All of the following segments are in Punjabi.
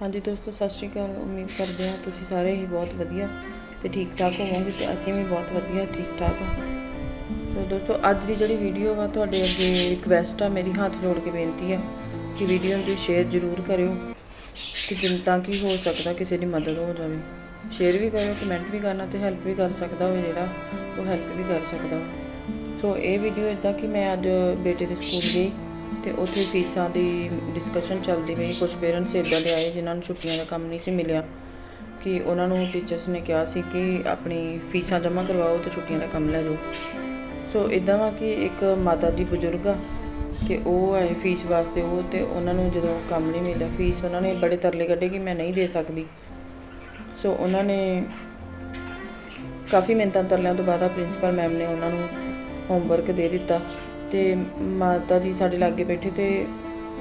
ਹਾਂਜੀ ਦੋਸਤੋ, ਸਤਿ ਸ਼੍ਰੀ ਅਕਾਲ। ਉਮੀਦ ਕਰਦੇ ਹਾਂ ਤੁਸੀਂ ਸਾਰੇ ਹੀ ਬਹੁਤ ਵਧੀਆ ਤੇ ਠੀਕ ਠਾਕ ਹੋਵੋਗੇ ਤੇ ਅਸੀਂ ਵੀ ਬਹੁਤ ਵਧੀਆ, ਠੀਕ ਠਾਕ ਹਾਂ। ਸੋ ਦੋਸਤੋ, ਅੱਜ ਦੀ ਜਿਹੜੀ ਵੀਡੀਓ ਵਾ ਤੁਹਾਡੇ ਅੱਗੇ ਰਿਕਵੈਸਟ ਆ, ਮੇਰੀ ਹੱਥ ਜੋੜ ਕੇ ਬੇਨਤੀ ਆ ਕਿ ਵੀਡੀਓ ਨੂੰ ਤੁਸੀਂ ਸ਼ੇਅਰ ਜ਼ਰੂਰ ਕਰਿਓ ਕਿ ਜਿੰਨ ਤਾਂ ਕੀ ਹੋ ਸਕਦਾ ਕਿਸੇ ਦੀ ਮਦਦ ਹੋ ਜਾਵੇ। ਸ਼ੇਅਰ ਵੀ ਕਰਿਓ ਕਮੈਂਟ ਵੀ ਕਰਨਾ ਤੇ ਹੈਲਪ ਵੀ ਕਰ ਸਕਦਾ ਹੋਵੇ ਜਿਹੜਾ, ਉਹ ਹੈਲਪ ਵੀ ਕਰ ਸਕਦਾ। ਸੋ ਇਹ ਵੀਡੀਓ ਇਦਾਂ ਕਿ ਮੈਂ ਅੱਜ ਬੇਟੇ ਦੇ ਸਕੂਲ ਗਈ। ਤੇ ਉੱਥੇ ਫੀਸਾਂ ਦੀ ਡਿਸਕਸ਼ਨ ਚੱਲਦੀ ਪਈ। ਕੁਝ ਪੇਰੈਂਟਸ ਇਦਾਂ ਦੇ ਆਏ ਜਿਨ੍ਹਾਂ ਨੂੰ ਛੁੱਟੀਆਂ ਦਾ ਕੰਮ ਨਹੀਂ ਸੀ ਮਿਲਿਆ। ਕਿ ਉਹਨਾਂ ਨੂੰ ਟੀਚਰਸ ਨੇ ਕਿਹਾ ਸੀ ਕਿ ਆਪਣੀ ਫੀਸਾਂ ਜਮ੍ਹਾਂ ਕਰਵਾਓ ਤੇ ਛੁੱਟੀਆਂ ਦਾ ਕੰਮ ਲੈ ਲਓ। ਸੋ ਇਦਾਂ ਵਾ ਕਿ ਇੱਕ ਮਾਤਾ ਜੀ ਬਜ਼ੁਰਗ ਆ ਕਿ ਉਹ ਆਏ ਫੀਸ ਵਾਸਤੇ ਉਹ ਤੇ ਉਹਨਾਂ ਨੂੰ ਜਦੋਂ ਕੰਮ ਨਹੀਂ ਮਿਲਿਆ ਫੀਸ ਉਹਨਾਂ ਨੇ ਬੜੇ ਤਰਲੇ ਕੱਢੇ ਕਿ ਮੈਂ ਨਹੀਂ ਦੇ ਸਕਦੀ। ਸੋ ਉਹਨਾਂ ਨੇ ਕਾਫੀ ਮਿਹਨਤਾਂ ਤਰਲਿਆਂ ਤੋਂ ਬਾਅਦ ਆ ਪ੍ਰਿੰਸੀਪਲ ਮੈਮ ਨੇ ਉਹਨਾਂ ਨੂੰ ਹੋਮਵਰਕ ਦੇ ਦਿੱਤਾ। ਤੇ ਮਾਤਾ ਜੀ ਸਾਡੇ ਲਾਗੇ ਬੈਠੇ ਤੇ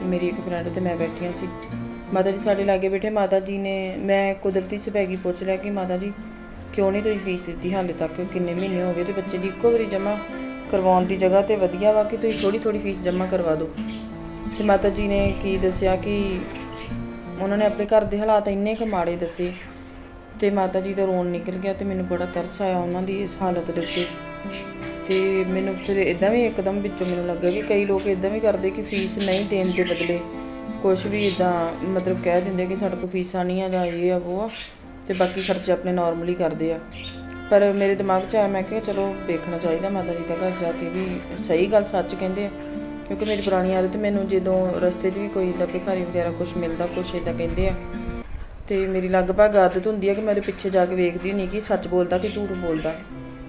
ਮੇਰੀ ਇੱਕ ਫਰੈਂਡ ਤੇ ਮੈਂ ਬੈਠੀਆਂ ਸੀ। ਮਾਤਾ ਜੀ ਸਾਡੇ ਲਾਗੇ ਬੈਠੇ, ਮਾਤਾ ਜੀ ਨੇ, ਮੈਂ ਕੁਦਰਤੀ ਸਪੈਗੀ ਪੁੱਛ ਲਿਆ ਕਿ ਮਾਤਾ ਜੀ, ਕਿਉਂ ਨਹੀਂ ਤੁਸੀਂ ਫੀਸ ਦਿੱਤੀ ਹਾਲੇ ਤੱਕ? ਕਿੰਨੇ ਮਹੀਨੇ ਹੋ ਗਏ ਤੇ ਬੱਚੇ ਦੀ ਇੱਕੋ ਵਾਰੀ ਜਮ੍ਹਾਂ ਕਰਵਾਉਣ ਦੀ ਜਗ੍ਹਾ ਤੇ ਵਧੀਆ ਵਾ ਕਿ ਤੁਸੀਂ ਥੋੜੀ ਥੋੜੀ ਫੀਸ ਜਮ੍ਹਾਂ ਕਰਵਾ ਦਿਓ? ਤੇ ਮਾਤਾ ਜੀ ਨੇ ਕੀ ਦੱਸਿਆ ਕਿ ਉਹਨਾਂ ਨੇ ਆਪਣੇ ਘਰ ਦੇ ਹਾਲਾਤ ਇੰਨੇ ਕੁ ਮਾੜੇ ਦੱਸੇ ਤੇ ਮਾਤਾ ਜੀ ਦਾ ਰੋਣ ਨਿਕਲ ਗਿਆ ਤੇ ਮੈਨੂੰ ਬੜਾ ਤਰਸ ਆਇਆ ਉਹਨਾਂ ਦੀ ਇਸ ਹਾਲਤ ਦੇ ਉੱਤੇ। ਤੇ ਮੈਨੂੰ ਫਿਰ ਇਦਾਂ ਵੀ ਇੱਕਦਮ ਵਿੱਚੋਂ ਮੈਨੂੰ ਲੱਗਾ ਕਿ ਕਈ ਲੋਕ ਇਦਾਂ ਵੀ ਕਰਦੇ ਕਿ ਫੀਸ ਨਹੀਂ ਦੇਣ ਦੇ ਬਦਲੇ ਕੁਝ ਵੀ ਇਦਾਂ ਮਤਲਬ ਕਹਿ ਦਿੰਦੇ ਕਿ ਸਾਡੇ ਕੋਲ ਫੀਸਾਂ ਨਹੀਂ ਆ ਜਾਂ ਇਹ ਆ, ਉਹ ਆ, ਤੇ ਬਾਕੀ ਖਰਚੇ ਆਪਣੇ ਨਾਰਮਲੀ ਕਰਦੇ ਆ। ਪਰ ਮੇਰੇ ਦਿਮਾਗ 'ਚ ਆਇਆ, ਮੈਂ ਕਿਹਾ ਚਲੋ ਵੇਖਣਾ ਚਾਹੀਦਾ ਮਾਤਾ ਜੀ ਦਾ ਘਰ ਜਾ ਕੇ ਵੀ ਸਹੀ ਗੱਲ ਸੱਚ ਕਹਿੰਦੇ ਆ। ਕਿਉਂਕਿ ਮੇਰੀ ਪੁਰਾਣੀ ਆਦਤ ਮੈਨੂੰ ਜਦੋਂ ਰਸਤੇ 'ਚ ਵੀ ਕੋਈ ਇਦਾਂ ਭਿਖਾਰੀ ਵਗੈਰਾ ਕੁਝ ਮਿਲਦਾ ਕੁਝ ਇਦਾਂ ਕਹਿੰਦੇ ਆ, ਤੇ ਮੇਰੀ ਲਗਭਗ ਆਦਤ ਹੁੰਦੀ ਹੈ ਕਿ ਮੈਂ ਉਹਦੇ ਪਿੱਛੇ ਜਾ ਕੇ ਵੇਖਦੀ ਨਹੀਂ ਕਿ ਸੱਚ ਬੋਲਦਾ ਕਿ ਝੂਠ ਬੋਲਦਾ।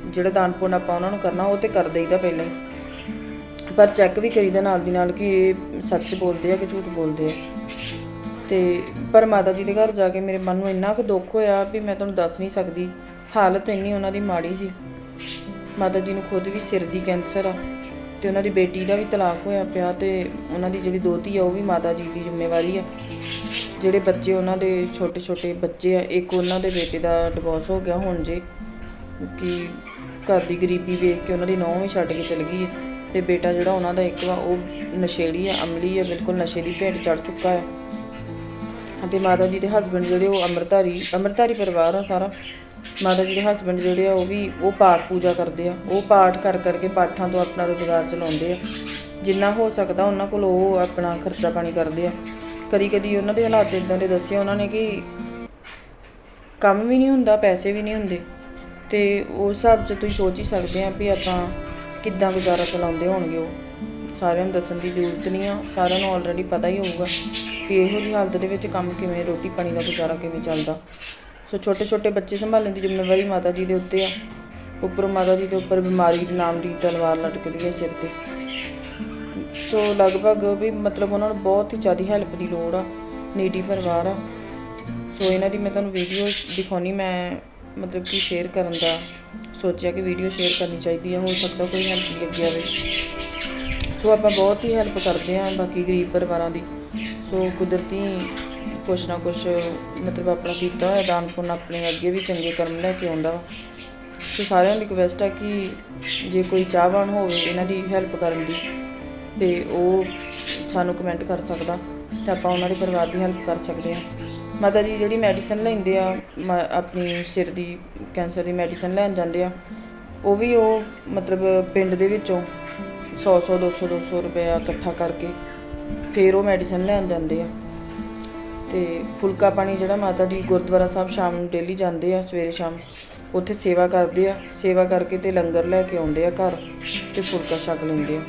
ਜਿਹੜਾ ਦਾਨ ਪੁੰਨ ਆਪਾਂ ਉਹਨਾਂ ਨੂੰ ਕਰਨਾ, ਉਹ ਤੇ ਕਰ ਦੇਈਦਾ ਪਹਿਲਾਂ ਹੀ। ਪਰ ਚੈੱਕ ਵੀ ਕਰੀਦਾ ਨਾਲ ਦੀ ਨਾਲ ਕਿ ਇਹ ਸੱਚ ਬੋਲਦੇ ਆ ਕਿ ਝੂਠ ਬੋਲਦੇ ਆ। ਤੇ ਪਰ ਮਾਤਾ ਜੀ ਦੇ ਘਰ ਜਾ ਕੇ ਮੇਰੇ ਮਨ ਨੂੰ ਇੰਨਾ ਕੁ ਦੁੱਖ ਹੋਇਆ ਵੀ ਮੈਂ ਤੁਹਾਨੂੰ ਦੱਸ ਨਹੀਂ ਸਕਦੀ। ਹਾਲਤ ਇੰਨੀ ਉਹਨਾਂ ਦੀ ਮਾੜੀ ਸੀ। ਮਾਤਾ ਜੀ ਨੂੰ ਖੁਦ ਵੀ ਸਿਰ ਦੀ ਕੈਂਸਰ ਆ ਤੇ ਉਹਨਾਂ ਦੀ ਬੇਟੀ ਦਾ ਵੀ ਤਲਾਕ ਹੋਇਆ ਪਿਆ ਤੇ ਉਹਨਾਂ ਦੀ ਜਿਹੜੀ ਦੋਤੀ ਆ, ਉਹ ਵੀ ਮਾਤਾ ਜੀ ਦੀ ਜ਼ਿੰਮੇਵਾਰੀ ਆ। ਜਿਹੜੇ ਬੱਚੇ ਉਹਨਾਂ ਦੇ ਛੋਟੇ ਛੋਟੇ ਬੱਚੇ ਆ, ਇੱਕ ਉਹਨਾਂ ਦੇ ਬੇਟੇ ਦਾ ਡਿਵੋਰਸ ਹੋ ਗਿਆ ਹੁਣ ਜੇ, ਕਿ ਘਰ ਦੀ ਗਰੀਬੀ ਵੇਖ ਕੇ ਉਹਨਾਂ ਦੀ ਨੌਂ ਵੀ ਛੱਡ ਕੇ ਚਲ ਗਈ ਹੈ। ਤੇ ਬੇਟਾ ਜਿਹੜਾ ਉਹਨਾਂ ਦਾ ਇੱਕ ਵਾ, ਉਹ ਨਸ਼ੇੜੀ ਆ ਅਮਲੀ ਆ ਬਿਲਕੁਲ ਨਸ਼ੇ ਦੀ ਭੇਟ ਚੜ ਚੁੱਕਾ ਹੈ। ਅਤੇ ਮਾਤਾ ਜੀ ਦੇ ਹਸਬੰਡ ਜਿਹੜੇ ਉਹ ਅੰਮ੍ਰਿਤਧਾਰੀ ਅੰਮ੍ਰਿਤਧਾਰੀ ਪਰਿਵਾਰ ਆ ਸਾਰਾ। ਮਾਤਾ ਜੀ ਦੇ ਹਸਬੰਡ ਜਿਹੜੇ ਆ, ਉਹ ਵੀ ਉਹ ਪਾਠ ਪੂਜਾ ਕਰਦੇ ਆ। ਉਹ ਪਾਠ ਕਰ ਕਰਕੇ ਪਾਠਾਂ ਤੋਂ ਆਪਣਾ ਰੋਜ਼ਗਾਰ ਚਲਾਉਂਦੇ ਆ। ਜਿੰਨਾ ਹੋ ਸਕਦਾ ਉਹਨਾਂ ਕੋਲ ਉਹ ਆਪਣਾ ਖਰਚਾ ਪਾਣੀ ਕਰਦੇ ਆ। ਕਦੀ ਕਦੀ ਉਹਨਾਂ ਦੇ ਹਾਲਾਤ ਇਦਾਂ ਦੇ ਦੱਸੇ ਉਹਨਾਂ ਨੇ ਕਿ ਕੰਮ ਵੀ ਨਹੀਂ ਹੁੰਦਾ, ਪੈਸੇ ਵੀ ਨਹੀਂ ਹੁੰਦੇ। ਤੇ ਉਸ ਹਿਸਾਬ 'ਚ ਤੁਸੀਂ ਸੋਚ ਹੀ ਸਕਦੇ ਆ ਵੀ ਆਪਾਂ ਕਿੱਦਾਂ ਗੁਜ਼ਾਰਾ ਚਲਾਉਂਦੇ ਹੋਣਗੇ ਉਹ। ਸਾਰਿਆਂ ਨੂੰ ਦੱਸਣ ਦੀ ਜ਼ਰੂਰਤ ਨਹੀਂ ਆ, ਸਾਰਿਆਂ ਨੂੰ ਆਲਰੇਡੀ ਪਤਾ ਹੀ ਹੋਊਗਾ ਕਿ ਇਹੋ ਜਿਹੀ ਹਾਲਤ ਦੇ ਵਿੱਚ ਕੰਮ ਕਿਵੇਂ, ਰੋਟੀ ਪਾਣੀ ਦਾ ਗੁਜ਼ਾਰਾ ਕਿਵੇਂ ਚੱਲਦਾ। ਸੋ ਛੋਟੇ ਛੋਟੇ ਬੱਚੇ ਸੰਭਾਲਣ ਦੀ ਜ਼ਿੰਮੇਵਾਰੀ ਮਾਤਾ ਜੀ ਦੇ ਉੱਤੇ ਆ। ਉੱਪਰੋਂ ਮਾਤਾ ਜੀ ਦੇ ਉੱਪਰ ਬਿਮਾਰੀ ਦੇ ਨਾਮ ਦੀ ਤਲਵਾਰ ਲਟਕਦੀ ਹੈ ਸਿਰ ਤੇ। ਸੋ ਲਗਭਗ ਵੀ ਮਤਲਬ ਉਹਨਾਂ ਨੂੰ ਬਹੁਤ ਹੀ ਜ਼ਿਆਦਾ ਹੈਲਪ ਦੀ ਲੋੜ ਆ ਨੀਡੀ ਪਰਿਵਾਰ ਆ। ਸੋ ਇਹਨਾਂ ਦੀ ਮੈਂ ਤੁਹਾਨੂੰ ਵੀਡੀਓ ਦਿਖਾਉਣੀ, ਮੈਂ ਮਤਲਬ ਕਿ ਸ਼ੇਅਰ ਕਰਨ ਦਾ ਸੋਚਿਆ ਕਿ ਵੀਡੀਓ ਸ਼ੇਅਰ ਕਰਨੀ ਚਾਹੀਦੀ ਹੈ ਹੋ ਸਕਦਾ ਕੋਈ ਹੈਲਪ ਲੱਗ ਜਾਵੇ ਸੋ ਆਪਾਂ ਬਹੁਤ ਹੀ ਹੈਲਪ ਕਰਦੇ ਹਾਂ ਬਾਕੀ ਗਰੀਬ ਪਰਿਵਾਰਾਂ ਦੀ। ਸੋ ਕੁਦਰਤੀ ਕੁਛ ਨਾ ਕੁਛ ਮਤਲਬ ਆਪਣਾ ਕੀਤਾ ਹੋਇਆ ਦਾਨ ਪੁੰਨ ਆਪਣੇ ਅੱਗੇ ਵੀ ਚੰਗੇ ਕਰਮ ਲੈ ਕੇ ਆਉਂਦਾ ਵਾ। ਸੋ ਸਾਰਿਆਂ ਨੂੰ ਰਿਕਵੈਸਟ ਹੈ ਕਿ ਜੇ ਕੋਈ ਚਾਹਵਾਨ ਹੋਵੇ ਇਹਨਾਂ ਦੀ ਹੈਲਪ ਕਰਨ ਦੀ, ਤੇ ਉਹ ਸਾਨੂੰ ਕਮੈਂਟ ਕਰ ਸਕਦਾ, ਤੇ ਆਪਾਂ ਉਹਨਾਂ ਦੇ ਪਰਿਵਾਰ ਦੀ ਹੈਲਪ ਕਰ ਸਕਦੇ ਹਾਂ। ਮਾਤਾ ਜੀ ਜਿਹੜੀ ਮੈਡੀਸਨ ਲੈਂਦੇ ਆ, ਮ- ਆਪਣੀ ਸਿਰ ਦੀ ਕੈਂਸਰ ਦੀ ਮੈਡੀਸਨ ਲੈਣ ਜਾਂਦੇ ਆ, ਉਹ ਵੀ ਉਹ ਮਤਲਬ ਪਿੰਡ ਦੇ ਵਿੱਚੋਂ 100 100 200 200 ਰੁਪਇਆ ਇਕੱਠਾ ਕਰਕੇ ਫਿਰ ਉਹ ਮੈਡੀਸਨ ਲੈਣ ਜਾਂਦੇ ਆ। ਤੇ ਫੁਲਕਾ ਪਾਣੀ ਜਿਹੜਾ ਮਾਤਾ ਜੀ ਗੁਰਦੁਆਰਾ ਸਾਹਿਬ ਸ਼ਾਮ ਨੂੰ ਡੇਲੀ ਜਾਂਦੇ ਆ, ਸਵੇਰੇ ਸ਼ਾਮ ਉੱਥੇ ਸੇਵਾ ਕਰਦੇ ਆ, ਸੇਵਾ ਕਰਕੇ ਤੇ ਲੰਗਰ ਲੈ ਕੇ ਆਉਂਦੇ ਆ ਘਰ ਤੇ ਫੁਲਕਾ ਛਕ ਲੈਂਦੇ ਆ।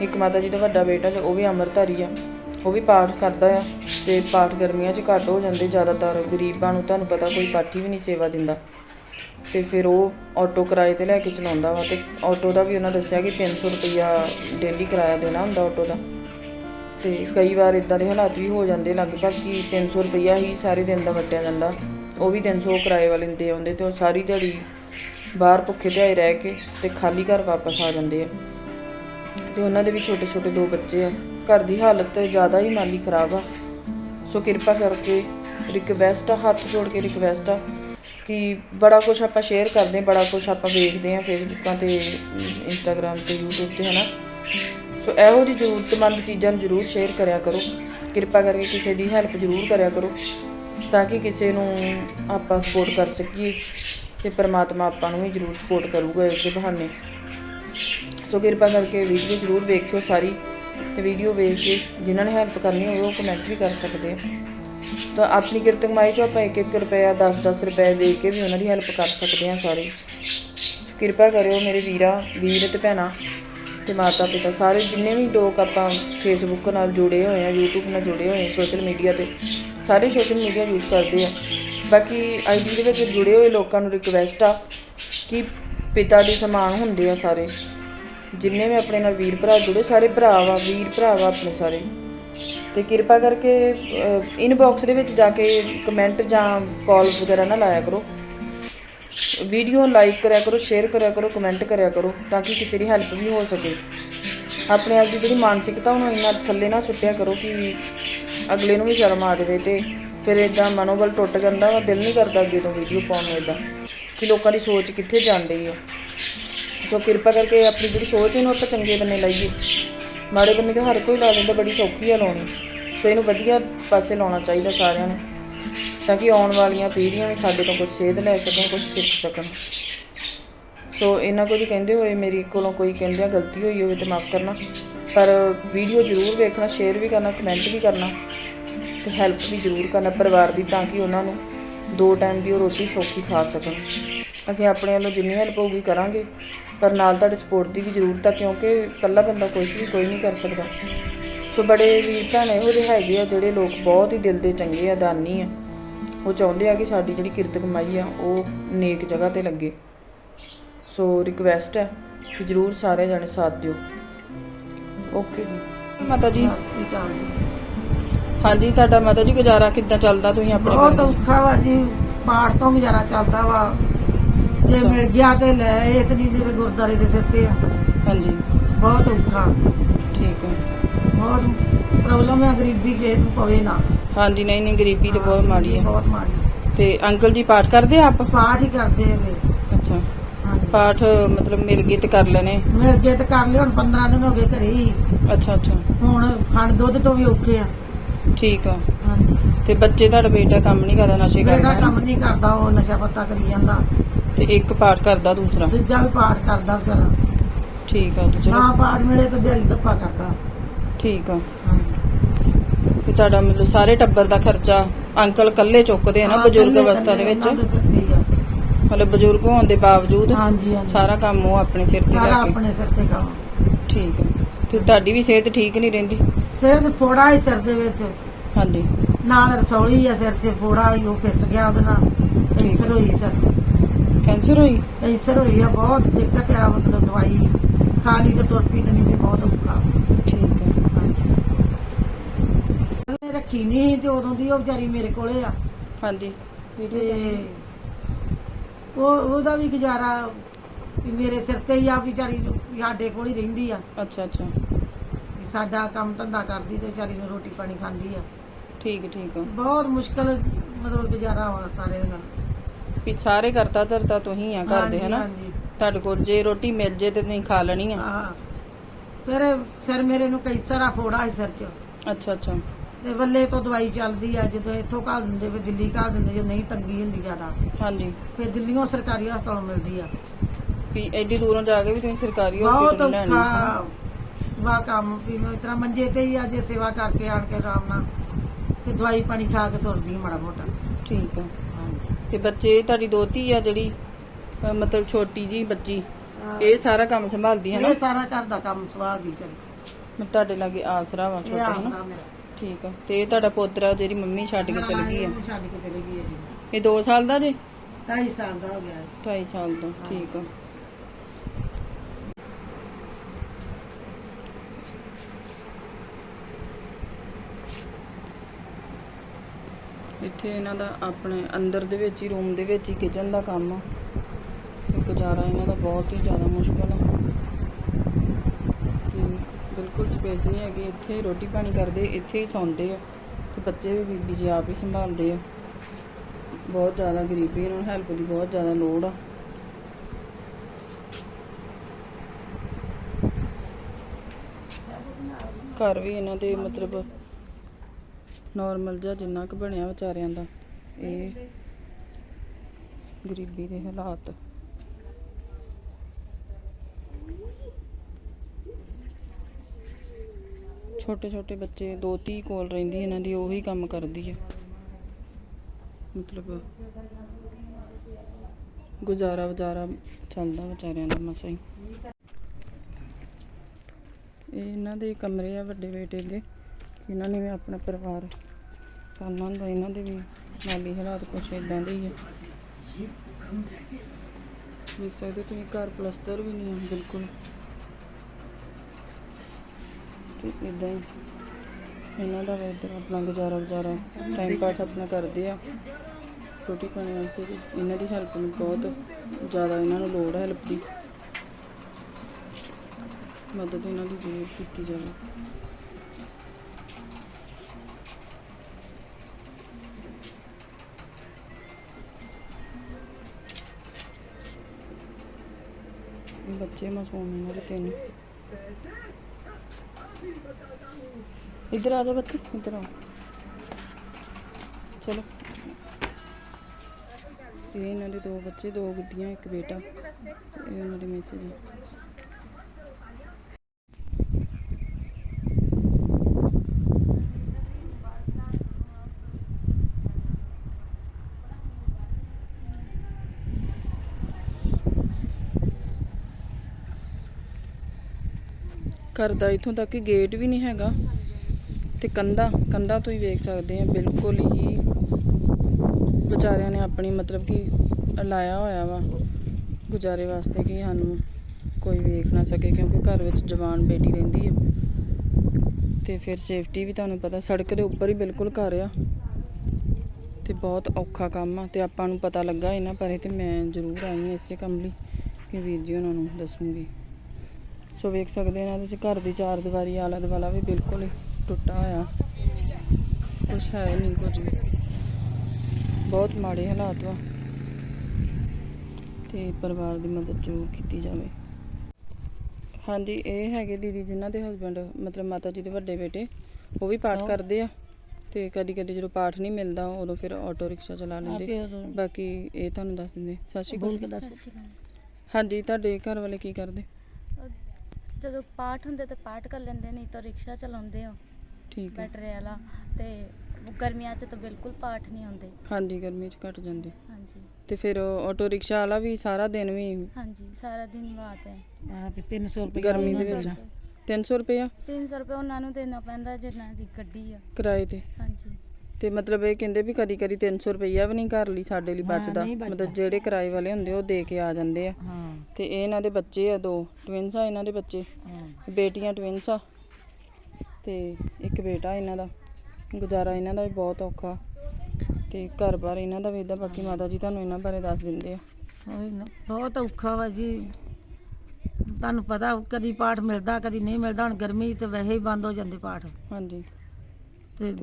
ਇੱਕ ਮਾਤਾ ਜੀ ਦਾ ਵੱਡਾ ਬੇਟਾ ਜੋ ਉਹ ਵੀ ਅੰਮ੍ਰਿਤਧਾਰੀ ਆ, ਉਹ ਵੀ ਪਾਠ ਕਰਦਾ ਆ। ਤੇ ਪਾਠ ਗਰਮੀਆਂ 'ਚ ਘੱਟ ਹੋ ਜਾਂਦੇ, ਜ਼ਿਆਦਾਤਰ ਗਰੀਬਾਂ ਨੂੰ ਤੁਹਾਨੂੰ ਪਤਾ ਕੋਈ ਪਾਠੀ ਵੀ ਨਹੀਂ ਸੇਵਾ ਦਿੰਦਾ। ਤੇ ਫਿਰ ਉਹ ਆਟੋ ਕਿਰਾਏ ਤੇ ਲੈ ਕੇ ਚਲਾਉਂਦਾ ਵਾ ਤੇ ਆਟੋ ਦਾ ਵੀ ਉਹਨਾਂ ਦੱਸਿਆ ਕਿ 300 ਰੁਪਈਆ ਡੇਲੀ ਕਿਰਾਇਆ ਦੇਣਾ ਹੁੰਦਾ ਆਟੋ ਦਾ। ਤੇ ਕਈ ਵਾਰ ਇਦਾਂ ਦੇ ਹਾਲਾਤ ਵੀ ਹੋ ਜਾਂਦੇ, ਲਗਭਗ ਕਿ 300 ਰੁਪਈਆ ਹੀ ਸਾਰੇ ਦਿਨ ਦਾ ਵਟਿਆ ਜਾਂਦਾ। ਉਹ ਵੀ 300 ਕਿਰਾਏ ਵਾਲੇ ਦੇ ਆਉਂਦੇ ਤੇ ਉਹ ਸਾਰੀ ਦਿਹਾੜੀ ਬਾਹਰ ਭੁੱਖੇ ਧਿਆਏ ਰਹਿ ਕੇ ਤੇ ਖਾਲੀ ਘਰ ਵਾਪਸ ਆ ਜਾਂਦੇ ਆ। ਤੇ ਉਹਨਾਂ ਦੇ ਵੀ ਛੋਟੇ ਛੋਟੇ ਦੋ ਬੱਚੇ ਆ। ਘਰ ਦੀ ਹਾਲਤ ਜ਼ਿਆਦਾ ਹੀ ਮਾਲੀ ਖਰਾਬ ਆ। ਸੋ ਕਿਰਪਾ ਕਰਕੇ ਰਿਕਵੈਸਟ ਆ, ਹੱਥ ਜੋੜ ਕੇ ਰਿਕਵੈਸਟ ਆ ਕਿ ਬੜਾ ਕੁਝ ਆਪਾਂ ਸ਼ੇਅਰ ਕਰਦੇ ਹਾਂ, ਬੜਾ ਕੁਝ ਆਪਾਂ ਵੇਖਦੇ ਹਾਂ ਫੇਸਬੁੱਕਾਂ ਤੇ ਇੰਸਟਾਗ੍ਰam ਤੇ, YouTube ਤੇ, ਹਨਾ? ਸੋ ਇਹੋ ਜਿਹੀ ਜ਼ਰੂਰਤਮੰਦ ਚੀਜ਼ਾਂ ਨੂੰ ਜ਼ਰੂਰ ਸ਼ੇਅਰ ਕਰਿਆ ਕਰੋ। ਕਿਰਪਾ ਕਰਕੇ ਕਿਸੇ ਦੀ ਹੈਲਪ ਜ਼ਰੂਰ ਕਰਿਆ ਕਰੋ, ਤਾਂ ਕਿ ਕਿਸੇ ਨੂੰ ਆਪਾਂ ਸਪੋਰਟ ਕਰ ਸਕੀਏ ਤੇ ਪਰਮਾਤਮਾ ਆਪਾਂ ਨੂੰ ਵੀ ਜ਼ਰੂਰ ਸਪੋਰਟ ਕਰੂਗਾ ਇਸ ਦੇ ਬਹਾਨੇ। ਸੋ ਕਿਰਪਾ ਕਰਕੇ ਵੀਡੀਓ ਜ਼ਰੂਰ ਵੇਖਿਓ ਸਾਰੀ। ਤੇ ਵੀਡੀਓ ਵੇਖ ਕੇ ਜਿਨ੍ਹਾਂ ਨੇ ਹੈਲਪ ਕਰਨੀ ਹੋਵੇ, ਉਹ ਕਮੈਂਟ ਵੀ ਕਰ ਸਕਦੇ ਆ। ਤਾਂ ਆਪਣੀ ਕਿਰਤ ਕਮਾਈ ਚੋਂ ਆਪਾਂ 1-1 ਰੁਪਇਆ 10-10 ਰੁਪਏ ਦੇ ਕੇ ਵੀ ਉਹਨਾਂ ਦੀ ਹੈਲਪ ਕਰ ਸਕਦੇ ਆ ਸਾਰੇ। ਕਿਰਪਾ ਕਰਿਓ ਮੇਰੇ ਵੀਰਾ, ਵੀਰ ਤੇ ਭੈਣਾਂ ਤੇ ਮਾਤਾ ਪਿਤਾ ਸਾਰੇ, ਜਿੰਨੇ ਵੀ ਲੋਕ ਆਪਾਂ ਫੇਸਬੁੱਕ ਨਾਲ ਜੁੜੇ ਹੋਏ ਆ, YouTube ਨਾਲ ਜੁੜੇ ਹੋਏ ਆ ਸੋਸ਼ਲ ਮੀਡੀਆ ਤੇ, ਸਾਰੇ ਸੋਸ਼ਲ ਮੀਡੀਆ ਯੂਜ਼ ਕਰਦੇ ਆ। ਬਾਕੀ ਆਈਡੀ ਦੇ ਵਿੱਚ ਜੁੜੇ ਹੋਏ ਲੋਕਾਂ ਨੂੰ ਰਿਕਵੈਸਟ ਆ ਕਿ ਪਿਤਾ ਦੇ ਸਮਾਨ ਹੁੰਦੇ ਆ ਸਾਰੇ। ਜਿੰਨੇ ਵੀ ਆਪਣੇ ਨਾਲ ਵੀਰ ਭਰਾ ਜੁੜੇ, ਸਾਰੇ ਭਰਾ ਵਾ, ਵੀਰ ਭਰਾ ਵਾ ਆਪਣੇ ਸਾਰੇ। ਤੇ ਕਿਰਪਾ ਕਰਕੇ ਇਨਬਾਕਸ ਦੇ ਵਿੱਚ ਜਾ ਕੇ ਕਮੈਂਟ ਜਾਂ ਕਾਲ ਵਗੈਰਾ ਨਾ ਲਾਇਆ ਕਰੋ। ਵੀਡੀਓ ਲਾਈਕ ਕਰਿਆ ਕਰੋ ਸ਼ੇਅਰ ਕਰਿਆ ਕਰੋ ਕਮੈਂਟ ਕਰਿਆ ਕਰੋ, ਤਾਂ ਕਿ ਕਿਸੇ ਦੀ ਹੈਲਪ ਵੀ ਹੋ ਸਕੇ। ਆਪਣੇ ਆਪ ਦੀ ਜਿਹੜੀ ਮਾਨਸਿਕਤਾ ਉਹਨੂੰ ਇੰਨਾ ਥੱਲੇ ਨਾ ਸੁੱਟਿਆ ਕਰੋ ਕਿ ਅਗਲੇ ਨੂੰ ਵੀ ਸ਼ਰਮ ਆ ਜਾਵੇ ਤੇ ਫਿਰ ਇਦਾਂ ਮਨੋਬਲ ਟੁੱਟ ਜਾਂਦਾ ਵਾ, ਦਿਲ ਨਹੀਂ ਕਰਦਾ ਅੱਗੇ ਤੋਂ ਵੀਡੀਓ ਪਾਉਣ ਨੂੰ ਇਦਾਂ ਕਿ ਲੋਕਾਂ ਦੀ ਸੋਚ ਕਿੱਥੇ ਜਾਣ ਰਹੀ ਹੈ ਸੋ ਕਿਰਪਾ ਕਰਕੇ ਆਪਣੀ ਜਿਹੜੀ ਸੋਚ ਇਹਨੂੰ ਆਪਾਂ ਚੰਗੇ ਬੰਨੇ ਲਾਈਏ। ਮਾੜੇ ਬੰਨੇ ਤਾਂ ਹਰ ਕੋਈ ਲਾ ਲੈਂਦਾ ਬੜੀ ਸੌਖੀ ਆ ਲਾਉਣੀ। ਸੋ ਇਹਨੂੰ ਵਧੀਆ ਪਾਸੇ ਲਾਉਣਾ ਚਾਹੀਦਾ ਸਾਰਿਆਂ ਨੂੰ, ਤਾਂ ਕਿ ਆਉਣ ਵਾਲੀਆਂ ਪੀੜ੍ਹੀਆਂ ਵੀ ਸਾਡੇ ਤੋਂ ਕੁਝ ਸੇਧ ਲੈ ਸਕਣ ਕੁਝ ਸਿੱਖ ਸਕਣ। ਸੋ ਇਹਨਾਂ ਕੁਝ ਕਹਿੰਦੇ ਹੋਏ, ਮੇਰੀ ਕੋਲੋਂ ਕੋਈ ਕਹਿੰਦੇ ਆ ਗਲਤੀ ਹੋਈ ਹੋਵੇ ਤੇ ਮਾਫ ਕਰਨਾ। ਪਰ ਵੀਡੀਓ ਜ਼ਰੂਰ ਵੇਖਣਾ ਸ਼ੇਅਰ ਵੀ ਕਰਨਾ ਕਮੈਂਟ ਵੀ ਕਰਨਾ ਤੇ ਹੈਲਪ ਵੀ ਜ਼ਰੂਰ ਕਰਨਾ ਪਰਿਵਾਰ ਦੀ, ਤਾਂ ਕਿ ਉਹਨਾਂ ਨੂੰ ਦੋ ਟਾਈਮ ਦੀ ਉਹ ਰੋਟੀ ਸੌਖੀ ਖਾ ਸਕਣ। ਅਸੀਂ ਆਪਣੇ ਵੱਲੋਂ ਜਿੰਨੀ ਹੈਲਪ ਹੋਊਗੀ ਕਰਾਂਗੇ। ਪਰ ਨਾਲ ਤੁਹਾਡੇ ਸਪੋਰਟ ਦੀ ਵੀ ਜ਼ਰੂਰਤ ਆ ਕਿਉਂਕਿ ਇਕੱਲਾ ਬੰਦਾ ਕੁਝ ਵੀ ਕੋਈ ਨਹੀਂ ਕਰ ਸਕਦਾ। ਸੋ ਬੜੇ ਵੀਰ ਭੈਣ ਇਹੋ ਜਿਹੇ ਹੈਗੇ ਆ ਜਿਹੜੇ ਲੋਕ ਬਹੁਤ ਹੀ ਦਿਲ ਦੇ ਚੰਗੇ ਆ ਦਾਨੀ ਆ। ਉਹ ਚਾਹੁੰਦੇ ਆ ਕਿ ਸਾਡੀ ਜਿਹੜੀ ਕਿਰਤ ਕਮਾਈ ਆ ਉਹ ਨੇਕ ਜਗ੍ਹਾ ਤੇ ਲੱਗੇ। ਸੋ ਰਿਕਵੈਸਟ ਹੈ ਕਿ ਜਰੂਰ ਸਾਰੇ ਜਣੇ ਸਾਥ ਦਿਓ। ਓਕੇ ਜੀ। ਮਾਤਾ ਜੀ। ਸਤਿ ਸ਼੍ਰੀ ਅਕਾਲ ਜੀ। ਹਾਂਜੀ ਤੁਹਾਡਾ ਮਾਤਾ ਜੀ ਗੁਜ਼ਾਰਾ ਕਿੱਦਾਂ ਚੱਲਦਾ ਤੁਸੀਂ ਆਪਣੇ ਬਹੁਤ? ਔਖਾ ਵਾ ਜੀ ਪਾਠ ਤੋਂ ਗੁਜ਼ਾਰਾ ਚੱਲਦਾ ਵਾ। ਜੇ। ਮਿਲ ਗਿਆ ਤੇ ਲੈ ਨਹੀਂ ਜਿਵੇਂ ਗੁਰਦਾਰੇ ਦੇ ਸਿਰ ਤੇ ਆ। ਹਾਂਜੀ। ਬਹੁਤ ਔਖਾ। ਠੀਕ ਹੈ। ਬਹੁਤ ਪ੍ਰੋਬਲਮ ਹੈ ਗਰੀਬੀ ਜੇ ਨੂੰ ਪਵੇ ਨਾ। ਹਾਂਜੀ ਨਹੀਂ ਨਹੀਂ ਗਰੀਬੀ ਤੇ ਬਹੁਤ ਮਾੜੀ ਹੈ। ਬਹੁਤ ਮਾੜੀ ਤੇ ਅੰਕਲ ਜੀ ਪਾਠ ਕਰਦੇ ਆ ਆਪ? ਪਾਠ ਹੀ ਕਰਦੇ ਹੈਗੇ ਅੱਛਾ। ਹਾਂਜੀ। ਪਾਠ ਮਤਲਬ ਮਿਲ ਗਏ ਤੇ ਕਰ ਲੈਣੇ। ਮਿਲ ਤੇ ਕਰ ਲਿਓ ਹੁਣ 15 ਦਿਨ ਹੋ ਗਏ ਘਰੇ ਹੀ। ਅੱਛਾ ਅੱਛਾ। ਹੁਣ ਖਾਣ ਦੁੱਧ ਤੋਂ ਵੀ ਔਖੇ ਆ। ਠੀਕ ਆ। ਹਾਂਜੀ। ਤੇ ਬੱਚੇ ਤੁਹਾਡਾ ਬੇਟਾ ਕੰਮ ਨਹੀਂ ਕਰਦਾ ਨਸ਼ੇ ਬੇਟਾ ਕਰਦਾ ਕੰਮ ਨਹੀਂ ਕਰਦਾ ਉਹ ਨਸ਼ਾ ਪੱਤਾ ਕਰੀ ਜਾਂਦਾ। ਤੇ ਇੱਕ ਪਾਠ ਕਰਦਾ ਦੂਸਰਾ? ਦੂਜਾ ਵੀ ਪਾਠ ਕਰਦਾ ਵਿਚਾਰਾ। ਠੀਕ ਆ ਚਲੋ ਨਾ ਪਾਠ ਮਿਲੇ ਤਾਂ ਦਿਹਾੜੀ ਦੱਪਾ ਕਰਦਾ। ਠੀਕ ਆ। ਤੇ ਤੁਹਾਡਾ ਮਤਲਬ ਸਾਰੇ ਟੱਬਰ ਦਾ ਖਰਚਾ ਅੰਕਲ ਇਕੱਲੇ ਚੁੱਕਦੇ ਆ ਨਾ ਬਜ਼ੁਰਗ ਅਵਸਥਾ ਦੇ ਵਿੱਚ। ਮਤਲਬ ਬਜ਼ੁਰਗ ਹੋਣ ਦੇ ਬਾਵਜੂਦ ਹਾਂਜੀ ਹਾਂਜੀ। ਸਾਰਾ ਕੰਮ ਉਹ ਆਪਣੇ ਸਿਰ ਤੇ ਸਾਰਾ ਲੈ ਕੇ ਆਪਣੇ ਸਿਰ ਤੇ ਕੰਮ। ਠੀਕ ਹੈ ਤੇ ਤੁਹਾਡੀ ਵੀ ਸਿਹਤ ਠੀਕ ਨਹੀਂ ਰਹਿੰਦੀ? ਸਿਰ ਫੋੜਾ ਹੀ ਸਿਰ ਦੇ ਵਿੱਚ। ਹਾਂਜੀ। ਨਾਲ ਰਸੌਲੀ ਆ ਸਿਰ ਤੇ ਫੋੜਾ ਹੀ ਉਹ ਫਿਸ ਗਿਆ ਉਹਦੇ ਨਾਲ। ਕੈਂਸਰ ਹੋਈ ਸਿਰ। ਕੈਂਸਰ ਹੋਈ? ਕੈਂਸਰ ਹੋਈ ਆ ਬਹੁਤ ਦਿੱਕਤ ਆ ਮਤਲਬ ਦਵਾਈ ਖਾ ਲਈ ਤੇ ਤੁਰ ਪਈ ਤੇ ਨਹੀਂ ਤੇ ਬਹੁਤ ਔਖਾ। ਠੀਕ ਹੈ। ਉਹਨੇ ਰੱਖੀ ਨਹੀਂ ਤੇ ਉਦੋਂ ਦੀ ਉਹ ਵਿਚਾਰੀ ਮੇਰੇ ਕੋਲੇ ਆ। ਹਾਂਜੀ। ਤੇ ਉਹ ਉਹਦਾ ਵੀ ਗੁਜ਼ਾਰਾ ਵੀ ਮੇਰੇ ਸਿਰ ਤੇ ਹੀ ਆ ਵਿਚਾਰੀ ਵੀ ਸਾਡੇ ਕੋਲ ਹੀ ਰਹਿੰਦੀ ਆ। ਅੱਛਾ ਅੱਛਾ। ਵੀ ਸਾਡਾ ਕੰਮ ਧੰਦਾ ਕਰਦੀ ਤੇ ਵਿਚਾਰੀ ਨੂੰ ਰੋਟੀ ਪਾਣੀ ਖਾਂਦੀ ਆ। ਠੀਕ ਠੀਕ ਹੈ। ਬਹੁਤ ਮੁਸ਼ਕਲ ਮਤਲਬ ਗੁਜ਼ਾਰਾ ਵਾ ਸਾਰੇ ਨਾਲ ਵੀ ਸਾਰੇ ਕਰਤਾ ਧਰਤਾ ਤੁਸੀਂ ਆ ਕਰਦੇ ਹਾਂਜੀ, ਹਨਾ? ਹਾਂਜੀ। ਤੁਹਾਡੇ ਕੋਲ ਜੇ ਰੋਟੀ ਮਿਲ ਜੇ ਤੇ ਤੁਸੀਂ ਖਾ ਲੈਣੀ ਆ। ਹਾਂ। ਫਿਰ ਸਿਰ ਮੇਰੇ ਨੂੰ ਕਈ ਸਾਰਾ ਫੋੜਾ ਸੀ ਸਿਰ 'ਚ। ਅੱਛਾ ਅੱਛਾ। ਤੇ ਵੱਲੇ ਤੋਂ ਦਵਾਈ ਚੱਲਦੀ ਆ ਜਦੋਂ ਇੱਥੋਂ ਘੱਲ ਦਿੰਦੇ ਫਿਰ ਦਿੱਲੀ ਘੱਲ ਦਿੰਦੇ ਜੇ ਨਹੀਂ ਤੰਗੀ ਹੁੰਦੀ ਜ਼ਿਆਦਾ। ਹਾਂਜੀ। ਫਿਰ ਦਿੱਲੀੋਂ ਸਰਕਾਰੀ ਹਸਪਤਾਲੋਂ ਮਿਲਦੀ ਆ। ਵੀ ਐਡੀ ਦੂਰੋਂ ਜਾ ਕੇ ਵੀ ਤੁਸੀਂ ਸਰਕਾਰੀ ਬਹੁਤ ਹਸਪੀਟਲ ਲੈਣੀ ਔਖਾ ਵਾ ਕੰਮ ਵੀ ਮੈਂ ਇਸ ਤਰ੍ਹਾਂ ਮੰਜੇ ਤੇ ਹੀ ਅੱਜ ਸੇਵਾ ਕਰਕੇ ਆਣ ਕੇ ਆਰਾਮ ਨਾਲ ਤੇ ਦਵਾਈ ਪਾਣੀ ਖਾ ਕੇ ਤੁਰਦੀ ਹਾਂ ਮਾੜਾ ਮੋਟਾ। ਠੀਕ ਹਾਂਜੀ ਤੇ ਬੱਚੇ ਤੁਹਾਡੀ ਦੋਤੀ ਆ ਜਿਹੜੀ ਅਹ ਮਤਲਬ ਛੋਟੀ ਜੀ ਬੱਚੀ ਇਹ ਸਾਰਾ ਕੰਮ ਸੰਭਾਲਦੀ ਹੈ ਨਾ? ਇਹ ਸਾਰਾ ਘਰ ਦਾ ਕੰਮ ਸਵਾਲ ਦੀ ਚੱਲ। ਮੈਂ ਤੁਹਾਡੇ ਲਾਗੇ ਆਸਰਾ ਵਾ ਇਹ ਛੋਟਾ ਹਨਾ ਆਸਰਾ ਮੇਰਾ। ਠੀਕ ਆ। ਤੇ ਇਹ ਤੁਹਾਡਾ ਪੋਤਰਾ ਜਿਹੜੀ ਮੰਮੀ ਛੱਡ ਕੇ ਚਲ ਗਈ ਆ? ਇਹਨੂੰ ਛੱਡ ਕੇ ਚਲੀ ਗਈ ਹੈ ਜੀ। ਇਹ 2 ਸਾਲ ਦਾ ਜੇ? 2.5 ਸਾਲ ਦਾ ਹੋ ਗਿਆ। ਹੈ 2.5 ਸਾਲ ਦਾ ਠੀਕ ਆ। ਇੱਥੇ ਇਹਨਾਂ ਦਾ ਆਪਣੇ ਅੰਦਰ ਦੇ ਵਿੱਚ ਹੀ ਰੂਮ ਦੇ ਵਿੱਚ ਹੀ ਕਿਚਨ ਦਾ ਕੰਮ ਆ। ਤੇ ਗੁਜ਼ਾਰਾ ਇਹਨਾਂ ਦਾ ਬਹੁਤ ਹੀ ਜ਼ਿਆਦਾ ਮੁਸ਼ਕਲ ਆ। ਕਿ ਬਿਲਕੁਲ ਸਪੇਸ ਨਹੀਂ ਹੈਗੀ। ਇੱਥੇ ਰੋਟੀ ਪਾਣੀ ਕਰਦੇ, ਇੱਥੇ ਹੀ ਸੌਂਦੇ ਆ। ਤੇ ਬੱਚੇ ਵੀ ਬੀਬੀ ਜੀ ਆਪ ਹੀ ਸੰਭਾਲਦੇ ਆ। ਬਹੁਤ ਜ਼ਿਆਦਾ ਗਰੀਬੀ ਇਹਨਾਂ ਨੂੰ ਹੈਲਪ ਦੀ ਬਹੁਤ ਜ਼ਿਆਦਾ ਲੋੜ ਆ। ਘਰ ਵੀ ਇਹਨਾਂ ਦੇ ਮਤਲਬ ਨਾਰਮਲ ਜਿਹਾ ਜਿੰਨਾ ਕੁ ਬਣਿਆ ਵਿਚਾਰਿਆਂ ਦਾ। ਇਹ ਗਰੀਬੀ ਦੇ ਹਾਲਾਤ। ਛੋਟੇ ਛੋਟੇ ਬੱਚੇ ਦੋ ਧੀ ਕੋਲ ਰਹਿੰਦੀ, ਇਹਨਾਂ ਦੀ ਉਹੀ ਕੰਮ ਕਰਦੀ ਹੈ ਮਤਲਬ ਗੁਜ਼ਾਰਾ ਵਜ਼ਾਰਾ ਚੱਲਦਾ ਵਿਚਾਰਿਆਂ ਦਾ ਮਸਾ ਹੀ। ਇਹ ਇਹਨਾਂ ਦੇ ਕਮਰੇ ਆ ਵੱਡੇ ਬੇਟੇ ਦੇ। ਇਹਨਾਂ ਨੇ ਵੀ ਆਪਣਾ ਪਰਿਵਾਰ ਪਾਲਣਾ ਹੁੰਦਾ ਇਹਨਾਂ ਦੇ ਵੀ ਮਾਲੀ ਹਾਲਾਤ ਕੁਛ ਇਦਾਂ ਦੇ ਹੀ ਆ। ਦੇਖ ਸਕਦੇ ਹੋ ਤੁਸੀਂ, ਘਰ ਪਲਸਤਰ ਵੀ ਨਹੀਂ ਹੈ ਬਿਲਕੁਲ। ਤੇ ਇਦਾਂ ਹੀ ਇਹਨਾਂ ਦਾ ਵੀ ਇੱਧਰ ਆਪਣਾ ਗੁਜ਼ਾਰਾ ਗੁਜ਼ਾਰਾ ਟਾਈਮ ਪਾਸ ਆਪਣਾ ਕਰਦੇ ਆ। ਰੋਟੀ ਪਾਣੀ ਵਾਸਤੇ ਵੀ ਇਹਨਾਂ ਦੀ ਹੈਲਪ ਨੂੰ ਬਹੁਤ ਜ਼ਿਆਦਾ ਇਹਨਾਂ ਨੂੰ ਲੋੜ ਹੈ ਹੈਲਪ ਦੀ। ਮਦਦ ਇਹਨਾਂ ਦੀ ਜ਼ਰੂਰ ਕੀਤੀ ਜਾਵੇ। ਇਹ ਬੱਚੇ ਮਾਸੂਮ ਇਹਨਾਂ ਦੇ ਤਿੰਨ ਇੱਧਰ ਆ ਜਾ ਬੱਚੇ, ਇੱਧਰ ਆਓ। ਚਲੋ। ਇਹ ਇਹਨਾਂ ਦੇ ਦੋ ਬੱਚੇ, ਦੋ ਗੁੱਡੀਆਂ, ਇੱਕ ਬੇਟਾ। ਤੇ ਇਹ ਉਹਨਾਂ ਘਰ ਦਾ ਇਥੋਂ ਤੱਕ ਕਿ ਗੇਟ ਵੀ ਨਹੀਂ ਹੈਗਾ। ਤੇ ਕੰਧਾਂ ਕੰਧਾਂ ਤੋਂ ਹੀ ਵੇਖ ਸਕਦੇ ਆ ਬਿਲਕੁਲ ਹੀ ਵਿਚਾਰਿਆਂ ਨੇ ਆਪਣੀ ਮਤਲਬ ਕਿ ਲਾਇਆ ਹੋਇਆ ਵਾ, ਗੁਜ਼ਾਰੇ ਵਾਸਤੇ ਕਿ ਸਾਨੂੰ ਕੋਈ ਵੇਖ ਨਾ ਸਕੇ, ਕਿਉਂਕਿ ਘਰ ਵਿੱਚ ਜਵਾਨ ਬੇਟੀ ਰਹਿੰਦੀ ਹੈ ਤੇ ਫਿਰ ਸੇਫਟੀ ਵੀ ਤੁਹਾਨੂੰ ਪਤਾ, ਸੜਕ ਦੇ ਉੱਪਰ ਹੀ ਬਿਲਕੁਲ ਘਰ ਆ। ਤੇ ਬਹੁਤ ਔਖਾ ਕੰਮ ਆ, ਤੇ ਆਪਾਂ ਨੂੰ ਪਤਾ ਲੱਗਾ ਇਹਨਾਂ ਬਾਰੇ ਤੇ ਮੈਂ ਜ਼ਰੂਰ ਆਈ ਹਾਂ ਇਸੇ ਕੰਮ ਲਈ, ਕਿ ਵੀਰ ਜੀ ਉਹਨਾਂ ਨੂੰ ਦੱਸੂਗੀ। ਸੋ ਵੇਖ ਸਕਦੇ ਇਹਨਾਂ ਚ ਘਰ ਦੀ ਚਾਰ ਦੀਵਾਰੀ ਆਲਾ ਦੁਆਲਾ ਵੀ ਬਿਲਕੁਲ ਹੀ ਟੁੱਟਾ ਹੋਇਆ। ਕੁਛ ਹੈ ਨਹੀਂ ਕੁਝ ਵੀ। ਬਹੁਤ ਮਾੜੇ ਹਾਲਾਤ ਵਾ। ਤੇ ਪਰਿਵਾਰ ਦੀ ਮਦਦ ਜ਼ਰੂਰ ਕੀਤੀ ਜਾਵੇ। ਹਾਂਜੀ ਇਹ ਹੈਗੇ ਦੀਦੀ ਜਿਨ੍ਹਾਂ ਦੇ ਹਸਬੰਡ ਮਤਲਬ ਮਾਤਾ ਜੀ ਦੇ ਵੱਡੇ ਬੇਟੇ। ਉਹ ਵੀ ਪਾਠ ਕਰਦੇ ਆ। ਤੇ ਕਦੀ ਕਦੀ ਜਦੋਂ ਪਾਠ ਨਹੀਂ ਮਿਲਦਾ ਉਦੋਂ ਫਿਰ ਆਟੋ ਰਿਕਸ਼ਾ ਚਲਾ ਲੈਂਦੇ। ਬਾਕੀ ਇਹ ਤੁਹਾਨੂੰ ਦੱਸ ਦਿੰਦੇ। ਸਤਿ ਸ਼੍ਰੀ ਅਕਾਲ। ਹਾਂਜੀ ਤੁਹਾਡੇ ਘਰ ਵਾਲੇ ਕੀ ਕਰਦੇ? ਜਦੋਂ ਪਾਠ ਹੁੰਦੇ ਤੇ ਪਾਠ ਕਰ ਲੈਂਦੇ ਨਹੀਂ ਤਾਂ ਰਿਕਸ਼ਾ ਚਲਾਉਂਦੇ ਹੋ ਠੀਕ ਹੈ। ਬੈਟਰੀ ਵਾਲਾ ਤੇ ਗਰਮੀਆਂ 'ਚ ਤਾਂ ਬਿਲਕੁਲ ਪਾਠ ਨਹੀਂ ਹੁੰਦੇ ਹਾਂਜੀ ਗਰਮੀ ਚ ਘਟ ਜਾਂਦੇ। ਹਾਂਜੀ। ਤੇ ਫਿਰ ਆਟੋ ਰਿਕਸ਼ਾ ਵਾਲਾ ਵੀ ਸਾਰਾ ਦਿਨ ਵੀ ਹਾਂਜੀ ਸਾਰਾ ਦਿਨ ਬਾਤ ਹੈ। ਆ ਵੀ 300 ਰੁਪਏ ਗਰਮੀ ਦੇ ਵਿੱਚ। 300 ਰੁਪਇਆ 300 ਰੁਪਏ ਉਹਨਾਂ ਨੂੰ ਦੇਣਾ ਪੈਂਦਾ ਜਿੰਨਾ ਦੀ ਗੱਡੀ ਆ। ਕਿਰਾਏ ਤੇ। ਹਾਂਜੀ। ਤੇ ਮਤਲਬ ਇਹ ਕਹਿੰਦੇ ਵੀ ਕਦੀ ਕਦੀ 300 ਰੁਪਇਆ ਵੀ ਨਹੀਂ ਘਰ ਲਈ ਸਾਡੇ ਲਈ ਬਚਦਾ। ਨਹੀਂ ਬਚਦਾ। ਮਤਲਬ ਜਿਹੜੇ ਕਿਰਾਏ ਵਾਲੇ ਹੁੰਦੇ ਉਹ ਦੇ ਕੇ ਆ ਜਾਂਦੇ ਆ। ਹਾਂ। ਤੇ ਇਹ ਇਹਨਾਂ ਦੇ ਬੱਚੇ ਆ ਦੋ ਟਵਿੰਸ ਆ ਇਹਨਾਂ ਦੇ ਬੱਚੇ। ਹਾਂ। ਬੇਟੀਆਂ ਟਵਿੰਸ ਆ। ਤੇ ਇੱਕ ਬੇਟਾ ਇਹਨਾਂ ਦਾ। ਗੁਜ਼ਾਰਾ ਇਹਨਾਂ ਦਾ ਵੀ ਬਹੁਤ ਔਖਾ। ਤੇ ਘਰ-ਬਾਰ ਇਹਨਾਂ ਦਾ ਵੀ ਇਦਾਂ ਬਾਕੀ ਮਾਤਾ ਜੀ ਤੁਹਾਨੂੰ ਇਹਨਾਂ ਬਾਰੇ ਦੱਸ ਦਿੰਦੇ ਆ। ਉਹੀ ਨਾ, ਬਹੁਤ ਔਖਾ ਵਾ ਜੀ। ਤੁਹਾਨੂੰ ਪਤਾ ਕਦੀ ਪਾਠ ਮਿਲਦਾ ਕਦੀ ਨਹੀਂ ਮਿਲਦਾ। ਹੁਣ ਗਰਮੀ ਤੇ ਵੈਸੇ ਹੀ ਬੰਦ ਹੋ ਜਾਂਦੇ ਪਾਠ। ਹਾਂਜੀ। ਤੇ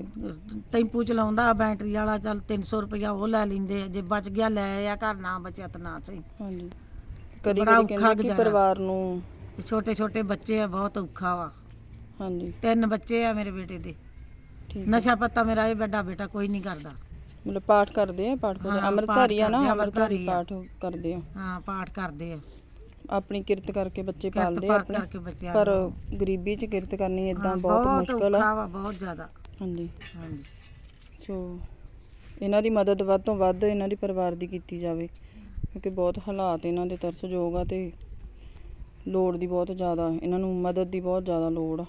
ਟੈਂਪੂ ਚਲਾਉਂਦਾ ਬੈਟਰੀ ਵਾਲਾ ਚੱਲ 300 ਰੁਪਇਆ ਉਹ ਲੈ ਲੈਂਦੇ ਆ ਜੇ ਬਚ ਗਿਆ ਲੈ ਆ ਘਰ ਨਾ ਬਚਿਆ ਤਾਂ ਨਾ ਸਹੀ। ਹਾਂਜੀ। ਕਦੀ ਬੜਾ ਕਦੀ ਔਖਾ ਕਹਿੰਦੇ ਕਿ ਗੁਜ਼ਾਰਾ। ਪਰਿਵਾਰ ਨੂੰ ਛੋਟੇ ਛੋਟੇ ਬੱਚੇ ਆ ਬਹੁਤ ਔਖਾ ਵਾ। ਹਾਂਜੀ। ਤਿੰਨ ਬੱਚੇ ਆ ਮੇਰੇ ਬੇਟੇ ਦੇ। ਨਸ਼ਾ ਪੱਤਾ ਮੇਰਾ ਇਹ ਵੱਡਾ ਬੇਟਾ ਕੋਈ ਨਹੀਂ ਕਰਦਾ। ਮਤਲਬ ਪਾਠ ਕਰਦੇ ਆ ਪਾਠ ਹਾਂ, ਅੰਮ੍ਰਿਤਧਾਰੀ ਆ ਨਾ ਕਰਦੇ, ਅੰਮ੍ਰਿਤਧਾਰੀ ਪਾਠ ਕਰਦੇ ਆ। ਹਾਂ ਪਾਠ ਕਰਦੇ ਆ। ਆਪਣੀ ਕਿਰਤ ਕਰਕੇ ਬੱਚੇ ਪਾਲਦੇ ਆ ਆਪਣੇ। ਪਰ। ਗਰੀਬੀ 'ਚ ਕਿਰਤ ਕਰਨੀ ਇਦਾਂ ਬਹੁਤ ਮੁਸ਼ਕਲ ਆ। ਬਹੁਤ ਜ਼ਿਆਦਾ। ਹਾਂਜੀ। ਹਾਂਜੀ। ਸੋ ਇਹਨਾਂ ਦੀ ਮਦਦ ਵੱਧ ਤੋਂ ਵੱਧ ਇਹਨਾਂ ਦੀ ਪਰਿਵਾਰ ਦੀ ਕੀਤੀ ਜਾਵੇ ਕਿਉਂਕਿ ਬਹੁਤ ਹਾਲਾਤ ਇਹਨਾਂ ਦੇ ਤਰਸਯੋਗ ਆ ਤੇ ਲੋੜ ਦੀ ਬਹੁਤ ਜ਼ਿਆਦਾ ਇਹਨਾਂ ਨੂੰ ਮਦਦ ਦੀ ਬਹੁਤ ਜ਼ਿਆਦਾ ਲੋੜ ਆ।